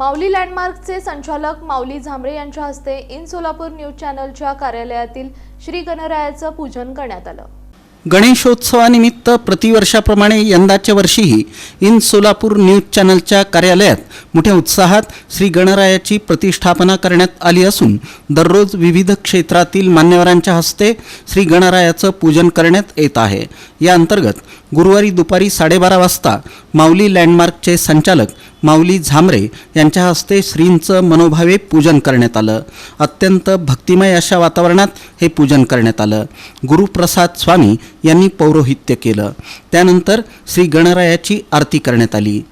माऊली लँडमार्कचे संचालक माऊली झांबरे यांच्या हस्ते इन सोलापूर न्यूज चॅनलच्या कार्यालयातील श्री गणरायाचं पूजन करण्यात आलं. गणेशोत्सवानिमित्त प्रतिवर्षाप्रमाणे यंदाच्या वर्षीही इन सोलापूर न्यूज चॅनलच्या कार्यालयात मोठ्या उत्साहात श्री गणरायाची प्रतिष्ठापना करण्यात आली असून दररोज विविध क्षेत्रातील मान्यवरांच्या हस्ते श्री गणरायाचं पूजन करण्यात येत आहे. या अंतर्गत गुरुवारी दुपारी साडेबारा वाजता माऊली लँडमार्कचे संचालक माऊली झामरे यांच्या हस्ते श्रींचं मनोभावे पूजन करण्यात आलं. अत्यंत भक्तिमय अशा वातावरणात हे पूजन करण्यात आलं. गुरुप्रसाद स्वामी यांनी पौरोहित्य केलं. त्यानंतर श्री गणरायाची आरती करण्यात आली.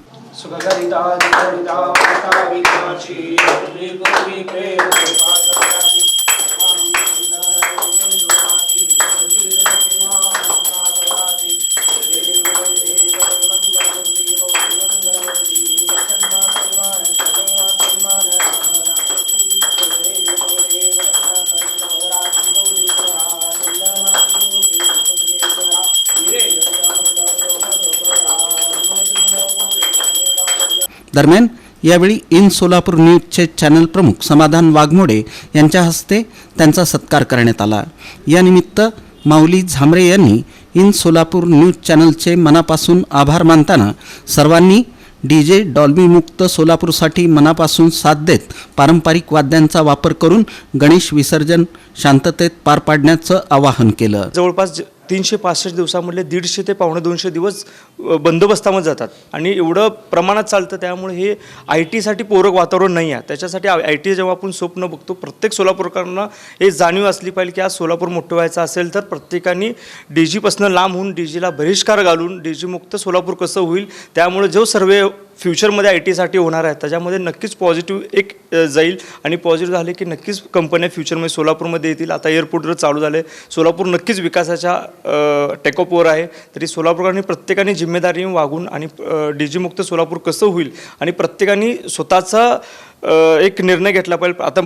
दरम्यान यावेळी इन सोलापूर न्यूजचे चॅनल प्रमुख समाधान वाघमोडे यांच्या हस्ते त्यांचा सत्कार करण्यात आला. यानिमित्त माऊली झांबरे यांनी इन सोलापूर न्यूज चॅनलचे मनापासून आभार मानताना सर्वांनी डी जे डॉल्बीमुक्त सोलापूरसाठी मनापासून साथ देत पारंपरिक वाद्यांचा वापर करून गणेश विसर्जन शांततेत पार पाडण्याचं आवाहन केलं. जवळपास तीनशे पासष्ट दिवसामधले दीडशे ते पावणे दोनशे दिवस बंदोबस्तामध्ये जातात. आणि एवढं प्रमाणात चालतं त्यामुळे हे आय टीसाठी पूरक वातावरण नाही आहे. त्याच्यासाठी आय टी जेव्हा आपण स्वप्न बघतो प्रत्येक सोलापूरकरांना हे जाणीव असली पाहिजे की आज सोलापूर मोठं व्हायचं असेल तर प्रत्येकाने डी जीपासून लांब होऊन डी जीला बहिष्कार घालून डी जीमुक्त सोलापूर कसं होईल त्यामुळे जो सर्वे फ्युचरमध्ये आय टीसाठी होणार आहे. त्याच्यामध्ये नक्कीच पॉझिटिव्ह एक जाईल आणि पॉझिटिव्ह झाले की नक्कीच कंपन्या फ्युचरमध्ये सोलापूरमध्ये येतील. आता एअरपोर्टवर चालू झाले सोलापूर नक्कीच विकासाच्या टेकअपवर आहे. तरी सोलापूरकरांनी प्रत्येकाने जिम्मेदारी वागून आणि डी मुक्त सोलापूर कसं होईल आणि प्रत्येकाने स्वतःचा एक निर्णय घेतला पाहिजे. आता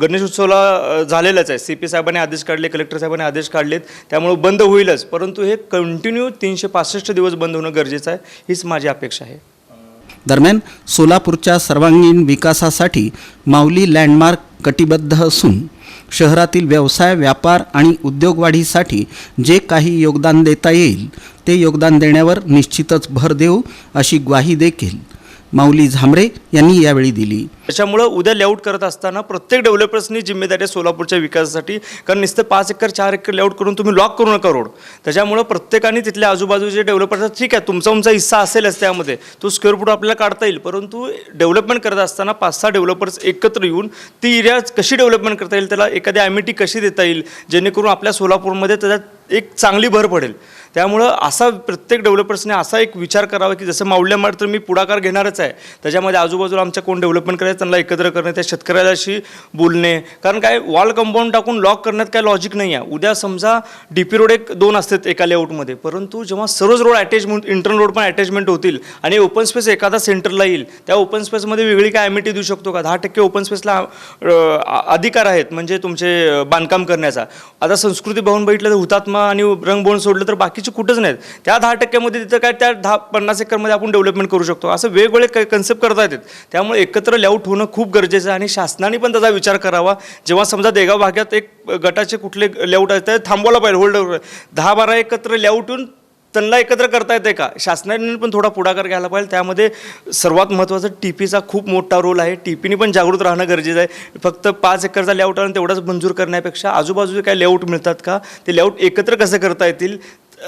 गणेश उत्सवला झालेलाच आहे. सी पी साहेबांनी आदेश काढले कलेक्टर साहेबांनी आदेश काढलेत. त्यामुळे बंद होईलच. परंतु हे कंटिन्यू तीनशे पासष्ट दिवस बंद होणं गरजेचं आहे. हीच माझी अपेक्षा आहे. दरम्यान सोलापूरच्या सर्वांगीण विकासासाठी माऊली लँडमार्क कटिबद्ध असून शहरातील व्यवसाय व्यापार आणि उद्योगवाढीसाठी जे काही योगदान देता येईल ते योगदान देण्यावर निश्चितच भर देऊ अशी ग्वाही देखील माऊली झांबरे यांनी यावेळी दिली. त्याच्यामुळं उद्या लेआउट करत असताना प्रत्येक डेव्हलपर्सनी जिम्मेदारी आहे सोलापूरच्या विकासासाठी कारण नुसतं पाच एकर चार एकर लेआउट करून तुम्ही लॉक करू नका रोड त्याच्यामुळं प्रत्येकाने तिथल्या आजूबाजूचे डेव्हलपर्स ठीक आहे तुमचा तुमचा हिस्सा असेलच त्यामध्ये तो स्क्वेअर फूट आपल्याला काढता येईल परंतु डेव्हलपमेंट करत असताना पाच सहा डेव्हलपर्स एकत्र येऊन ती एरिया कशी डेव्हलपमेंट करता येईल त्याला एखादी ॲमिटी कशी देता येईल जेणेकरून आपल्या सोलापूरमध्ये त्याच्यात एक चांगली भर पडेल. त्यामुळं असा प्रत्येक डेव्हलपर्सने असा एक विचार करावा की जसं माऊल्या मार तर मी पुढाकार घेणारच आहे. त्याच्यामध्ये आजूबाजूला आमच्या कोण डेव्हलपमेंट करायचं त्यांना एकत्र करणे त्या शेतकऱ्याशी बोलणे. कारण काय वॉल कंपाऊंड टाकून लॉक करण्यात काय लॉजिक नाही आहे. उद्या समजा डी पी रोड एक दोन असतात एका लेआउटमध्ये परंतु जेव्हा सर्वच रोड अटॅचमेंट इंटरनल रोड पण अटॅचमेंट होतील आणि ओपन स्पेस एखादा सेंटरला येईल त्या ओपन स्पेसमध्ये वेगळी काय ॲमिटी देऊ शकतो का? दहा टक्के ओपन स्पेसला अधिकार आहेत म्हणजे तुमचे बांधकाम करण्याचा. आता संस्कृती भवन बघितलं तर हुतात्मा आणि रंगभवन सोडलं तर बाकीचे कुठंच नाहीत. त्या दहा टक्क्यामध्ये तिथं काय त्या दहा पन्नास एकरमध्ये आपण डेव्हलपमेंट करू शकतो. असं वेगवेगळे कन्सेप्ट करता येतात. त्यामुळे एकत्र लेआउट होणं खूप गरजेचं आहे आणि शासनाने पण त्याचा विचार करावा. जेव्हा समजा देगाव भागात एक गटाचे कुठले लेआउट आहेत ते थांबवायला पाहिजे. होल्ड दहा बारा एकत्र लेआउट येऊन त्यांना एकत्र करता येते का? शासनाने पण थोडा पुढाकार घ्यायला पाहिजे. त्यामध्ये सर्वात महत्त्वाचं टी पीचा खूप मोठा रोल आहे. टी पीने पण जागृत राहणं गरजेचं आहे. फक्त पाच एकरचा लेआउट आणि तेवढाच मंजूर करण्यापेक्षा आजूबाजूचे काय लेआउट मिळतात का? ते लेआउट एकत्र कसं करता येतील?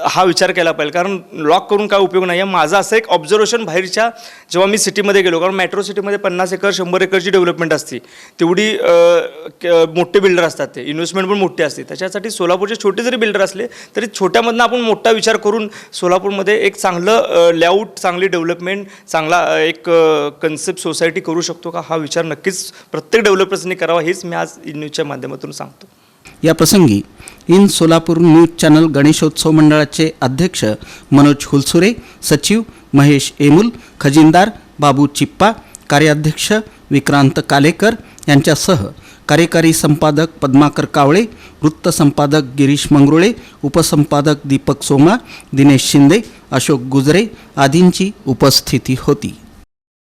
हा विचार केला पाहिजे. कारण लॉक करून काय उपयोग नाही आहे माझं असं एक ऑब्झर्वेशन बाहेरच्या जेव्हा मी सिटीमध्ये गेलो कारण मेट्रो सिटीमध्ये पन्नास एकर शंभर एकरची डेव्हलपमेंट असते. तेवढी क- मोठे बिल्डर असतात ते. इन्व्हेस्टमेंट पण मोठी असते. त्याच्यासाठी सोलापूरचे छोटे जरी बिल्डर असले तरी छोट्यामधनं आपण मोठा विचार करून सोलापूरमध्ये एक चांगलं लेआउट चांगली डेव्हलपमेंट चांगला एक कन्सेप्ट सोसायटी करू शकतो का? हा विचार नक्कीच प्रत्येक डेव्हलपर्सनी करावा. हेच मी आज न्यूजच्या माध्यमातून सांगतो. या प्रसंगी in Solapur news channel Ganeshotsav मंडळाचे अध्यक्ष मनोज हुलसुरे सचिव महेश एमुल खजिनदार बाबू चिप्पा कार्याध्यक्ष विक्रांत कालेकर यांच्यासह कार्यकारी संपादक पद्माकर कावळे वृत्तसंपादक गिरीश मंगरुळे उपसंपादक दीपक सोमा दिनेश शिंदे अशोक गुजरे आदींची उपस्थिती होती.